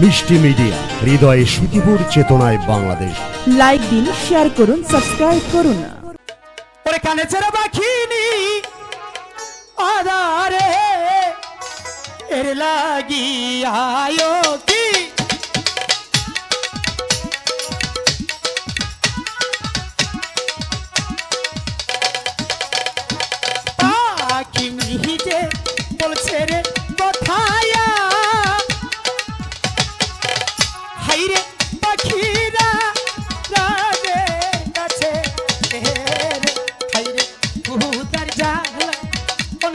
মিষ্টি মিডিয়া হৃদয়ে সুখীপুর চেতনায় বাংলাদেশ। লাইক দিন শেয়ার করুন সাবস্ক্রাইব করুন। ওরে কানে ছেড়ে বাখিনি আদারে এর লাগি আয়ো কি? পাখি মিহিতে বলছে রে কথায়া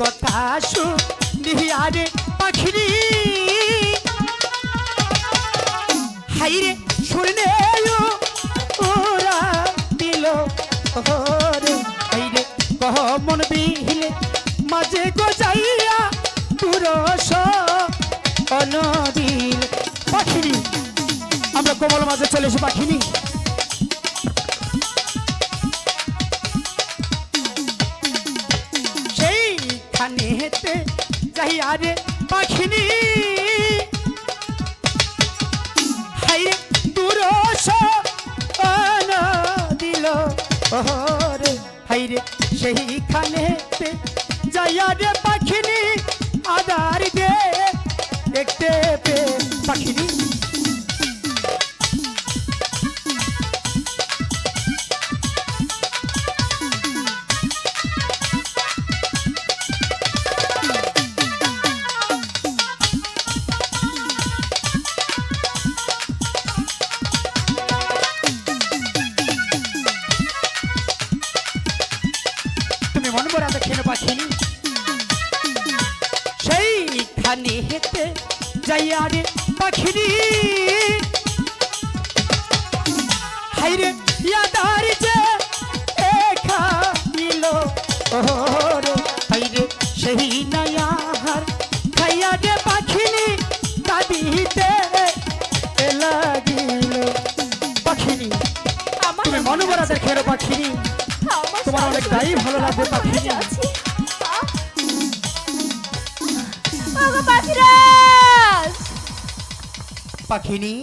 কথা শুনিয়ারে পাখিরি। হাইরে শুনে ওরা দিল ওরে হাইরে কহ, মন বিহিলে মাঝে গজাইয়া পুরস অনদিল পাখিরি, আমরা কোমল মাঝে চলে এসে পাখিনি যাই আরে পাখিনি। হাইরে দুরস দিল। ওরে হাইরে সেইখানে হেতে যাই আরে পাখিনি। মরা দেখেন পাখিনি সেইখানে হেতে যাই আরে পাখিনি। হাইরে ইয়াদার যে এখা দিল। ওরে হাইরে সেই নায়ার খাইয়া রে পাখিনি দাদিতে লাগিল। পাখিনি তুমি মন মরা পাখিনি। তোমার অনেক ভালো লাগবে পাখিনি পাখিরাজ! পাখিনি